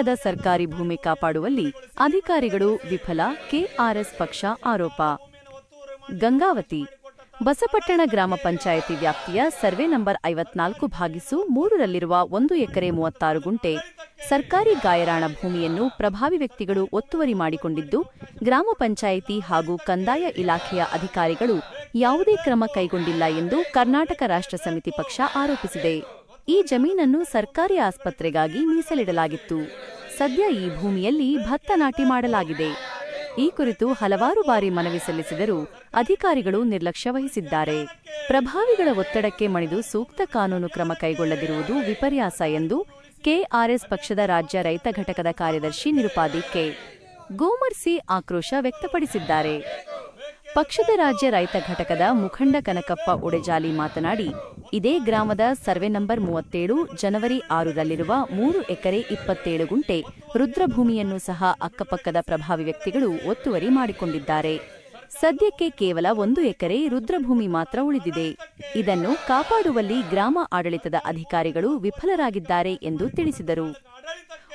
ಎಕರೆದ ಸರ್ಕಾರಿ ಭೂಮಿ ಕಾಪಾಡುವಲ್ಲಿ ಅಧಿಕಾರಿಗಳು ವಿಫಲ, ಕೆಆರ್ಎಸ್ ಪಕ್ಷ ಆರೋಪ. ಗಂಗಾವತಿ, ಬಸಪಟ್ಟಣ ಗ್ರಾಮ ಪಂಚಾಯಿತಿ ವ್ಯಾಪ್ತಿಯ ಸರ್ವೆ ನಂಬರ್ ಐವತ್ನಾಲ್ಕು ಭಾಗಿಸು ಮೂರರಲ್ಲಿರುವ ಒಂದು ಎಕರೆ ಮೂವತ್ತಾರು ಗುಂಟೆ ಸರ್ಕಾರಿ ಗಾಯರಾಣ ಭೂಮಿಯನ್ನು ಪ್ರಭಾವಿ ವ್ಯಕ್ತಿಗಳು ಒತ್ತುವರಿ ಮಾಡಿಕೊಂಡಿದ್ದು, ಗ್ರಾಮ ಪಂಚಾಯಿತಿ ಹಾಗೂ ಕಂದಾಯ ಇಲಾಖೆಯ ಅಧಿಕಾರಿಗಳು ಯಾವುದೇ ಕ್ರಮ ಕೈಗೊಂಡಿಲ್ಲ ಎಂದು ಕರ್ನಾಟಕ ರಾಷ್ಟ್ರ ಸಮಿತಿ ಪಕ್ಷ ಆರೋಪಿಸಿದೆ. ಈ ಜಮೀನನ್ನು ಸರ್ಕಾರಿ ಆಸ್ಪತ್ರೆಗಾಗಿ ಮೀಸಲಿಡಲಾಗಿತ್ತು. ಸದ್ಯ ಈ ಭೂಮಿಯಲ್ಲಿ ಭತ್ತ ನಾಟಿ ಮಾಡಲಾಗಿದೆ. ಈ ಕುರಿತು ಹಲವಾರು ಬಾರಿ ಮನವಿ ಸಲ್ಲಿಸಿದರೂ ಅಧಿಕಾರಿಗಳು ನಿರ್ಲಕ್ಷ್ಯ ವಹಿಸಿದ್ದಾರೆ. ಪ್ರಭಾವಿಗಳ ಒತ್ತಡಕ್ಕೆ ಮಣಿದು ಸೂಕ್ತ ಕಾನೂನು ಕ್ರಮ ಕೈಗೊಳ್ಳದಿರುವುದು ವಿಪರ್ಯಾಸ ಎಂದು ಕೆಆರ್ಎಸ್ ಪಕ್ಷದ ರಾಜ್ಯ ರೈತ ಘಟಕದ ಕಾರ್ಯದರ್ಶಿ ನಿರುಪಾದಿ ಕೆ. ಗೋಮರ್ಸಿ ಆಕ್ರೋಶ ವ್ಯಕ್ತಪಡಿಸಿದ್ದಾರೆ. ಪಕ್ಷದ ರಾಜ್ಯ ರೈತ ಘಟಕದ ಮುಖಂಡ ಕನಕಪ್ಪ ಉಡೆಜಾಲಿ ಮಾತನಾಡಿ, ಇದೇ ಗ್ರಾಮದ ಸರ್ವೆ ನಂಬರ್ ಮೂವತ್ತೇಳು, ಜನವರಿ ಆರರಲ್ಲಿರುವ ಮೂರು ಎಕರೆ ಇಪ್ಪತ್ತೇಳು ಗುಂಟೆ ರುದ್ರಭೂಮಿಯನ್ನು ಸಹ ಅಕ್ಕಪಕ್ಕದ ಪ್ರಭಾವಿ ವ್ಯಕ್ತಿಗಳು ಒತ್ತುವರಿ ಮಾಡಿಕೊಂಡಿದ್ದಾರೆ. ಸದ್ಯಕ್ಕೆ ಕೇವಲ ಒಂದು ಎಕರೆ ರುದ್ರಭೂಮಿ ಮಾತ್ರ ಉಳಿದಿದೆ. ಇದನ್ನು ಕಾಪಾಡುವಲ್ಲಿ ಗ್ರಾಮ ಆಡಳಿತದ ಅಧಿಕಾರಿಗಳು ವಿಫಲರಾಗಿದ್ದಾರೆ ಎಂದು ತಿಳಿಸಿದರು.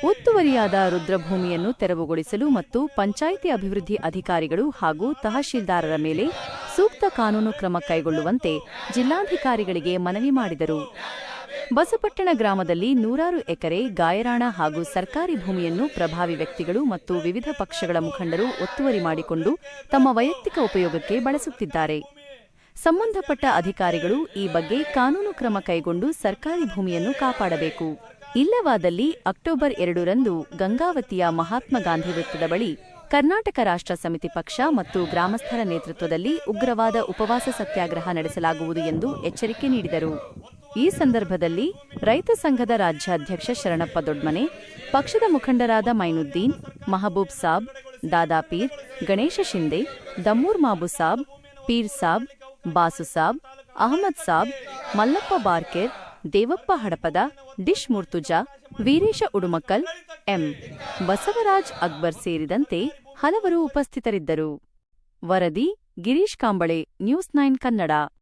ಒತ್ತುವರಿಯಾದ ರುದ್ರಭೂಮಿಯನ್ನು ತೆರವುಗೊಳಿಸಲು ಮತ್ತು ಪಂಚಾಯಿತಿ ಅಭಿವೃದ್ಧಿ ಅಧಿಕಾರಿಗಳು ಹಾಗೂ ತಹಶೀಲ್ದಾರರ ಮೇಲೆ ಸೂಕ್ತ ಕಾನೂನು ಕ್ರಮ ಕೈಗೊಳ್ಳುವಂತೆ ಜಿಲ್ಲಾಧಿಕಾರಿಗಳಿಗೆ ಮನವಿ ಮಾಡಿದರು. ಬಸಪಟ್ಟಣ ಗ್ರಾಮದಲ್ಲಿ ನೂರಾರು ಎಕರೆ ಗಾಯರಾಣ ಹಾಗೂ ಸರ್ಕಾರಿ ಭೂಮಿಯನ್ನು ಪ್ರಭಾವಿ ವ್ಯಕ್ತಿಗಳು ಮತ್ತು ವಿವಿಧ ಪಕ್ಷಗಳ ಮುಖಂಡರು ಒತ್ತುವರಿ ಮಾಡಿಕೊಂಡು ತಮ್ಮ ವೈಯಕ್ತಿಕ ಉಪಯೋಗಕ್ಕೆ ಬಳಸುತ್ತಿದ್ದಾರೆ. ಸಂಬಂಧಪಟ್ಟ ಅಧಿಕಾರಿಗಳು ಈ ಬಗ್ಗೆ ಕಾನೂನು ಕ್ರಮ ಕೈಗೊಂಡು ಸರ್ಕಾರಿ ಭೂಮಿಯನ್ನು ಕಾಪಾಡಬೇಕು. ಇಲ್ಲವಾದಲ್ಲಿ ಅಕ್ಟೋಬರ್ ಎರಡರಂದು ಗಂಗಾವತಿಯ ಮಹಾತ್ಮ ಗಾಂಧಿ ವೃತ್ತದ ಬಳಿ ಕರ್ನಾಟಕ ರಾಷ್ಟ್ರ ಸಮಿತಿ ಪಕ್ಷ ಮತ್ತು ಗ್ರಾಮಸ್ಥರ ನೇತೃತ್ವದಲ್ಲಿ ಉಗ್ರವಾದ ಉಪವಾಸ ಸತ್ಯಾಗ್ರಹ ನಡೆಸಲಾಗುವುದು ಎಂದು ಎಚ್ಚರಿಕೆ ನೀಡಿದರು. ಈ ಸಂದರ್ಭದಲ್ಲಿ ರೈತ ಸಂಘದ ರಾಜ್ಯಾಧ್ಯಕ್ಷ ಶರಣಪ್ಪ ದೊಡ್ಮನೆ, ಪಕ್ಷದ ಮುಖಂಡರಾದ ಮೈನುದ್ದೀನ್, ಮಹಬೂಬ್ ಸಾಬ್ ದಾದಾಪೀರ್ ಗಣೇಶ ಶಿಂದೆ, ದಮ್ಮೂರ್ ಮಾಬು ಸಾಬ್, ಪೀರ್ ಸಾಬ್, ಬಾಸು ಸಾಬ್, ಅಹಮದ್ ಸಾಬ್, ಮಲ್ಲಪ್ಪ ಬಾರ್ಕೆರ್ ದೇವಪ್ಪ ಹಡಪದ ಡಿಶ್ ಮುರ್ತುಜಾ, ವೀರೇಶ ಉಡುಮಕಲ್ ಎಂ. ಬಸವರಾಜ್ ಅಕ್ಬರ್ ಸೇರಿದಂತೆ ಹಲವರು ಉಪಸ್ಥಿತರಿದ್ದರು. ವರದಿ ಗಿರೀಶ್ ಕಾಂಬಳೆ, ನ್ಯೂಸ್ ನೈನ್ ಕನ್ನಡ.